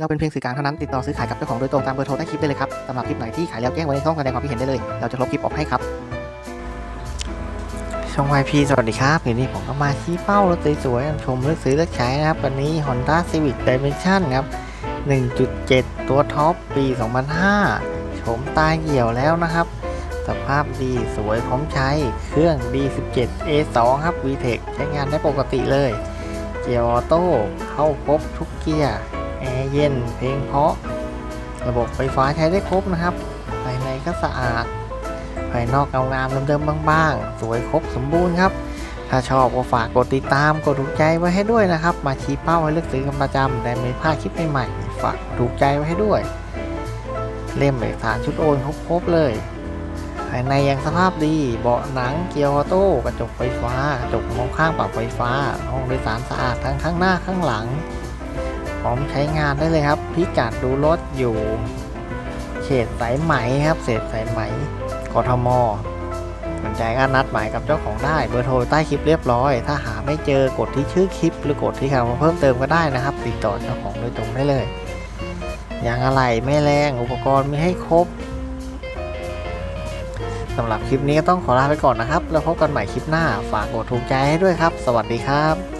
เราเป็นเพียงสื่อกลางเท่านั้นติดต่อซื้อขายกับเจ้าของโดยตรงตามเบอร์โทรใต้คลิปได้เลยครับสำหรับคลิปไหนที่ขายแล้วแจ้งไว้ในช่องแสดงความคิดเห็นได้เลย เราจะลบคลิปออกให้ครับ ช่อง YP สวัสดีครับวันนี้ผมก็มาชี้เป้ารถสวยๆชมเลือกซื้อเลือกใช้นะครับวันนี้ Honda Civic Dimension ครับ 1.7 ตัวท็อปปี 2005โฉมตาเหี่ยวแล้วนะครับ สภาพดีสวยพร้อมใช้เครื่อง D17 A2 ครับ VTEC ใช้งานได้ปกติเลย เกียร์ออโต้เข้าครบทุกเกียร์ เย็น เพลงเพาะ ระบบไฟฟ้าใช้ได้ครบนะครับ ภายในก็สะอาด ภายนอกเงางามเดิมๆบ้างๆ สวยครบสมบูรณ์ครับ ถ้าชอบก็ฝากกดติดตาม กดถูกใจไว้ให้ด้วยนะครับ มาชี้เป้าให้เลือกซื้อกันประจำแต่ไม่พลาดคลิปใหม่ๆ ฝากถูกใจไว้ให้ด้วย เล่มเอกสารชุดโอนครบๆเลยภายในยังสภาพดี เบาะหนัง เกียร์ออโต้ กระจกไฟฟ้า กระจกมองข้างปรับไฟฟ้า ห้องโดยสารสะอาดทั้งข้างหน้าข้างหลัง พร้อมใช้งานได้เลยครับ พิกัดดูรถอยู่ เขตสายไหมครับเศษสายไหมกทมสนใจก็นัดหมายกับเจ้าของได้เบอร์โทรใต้คลิปเรียบร้อย ถ้าหาไม่เจอกดที่ชื่อคลิป หรือกดที่คำว่าเพิ่มเติมก็ได้นะครับ ติดต่อเจ้าของโดยตรงได้เลยยางอะไหล่ไม่แรงอุปกรณ์มีให้ครบสำหรับคลิปนี้ก็ต้องขอลาไปก่อนนะครับ แล้วพบกันใหม่คลิปหน้า ฝากกดถูกใจให้ด้วยครับ สวัสดีครับ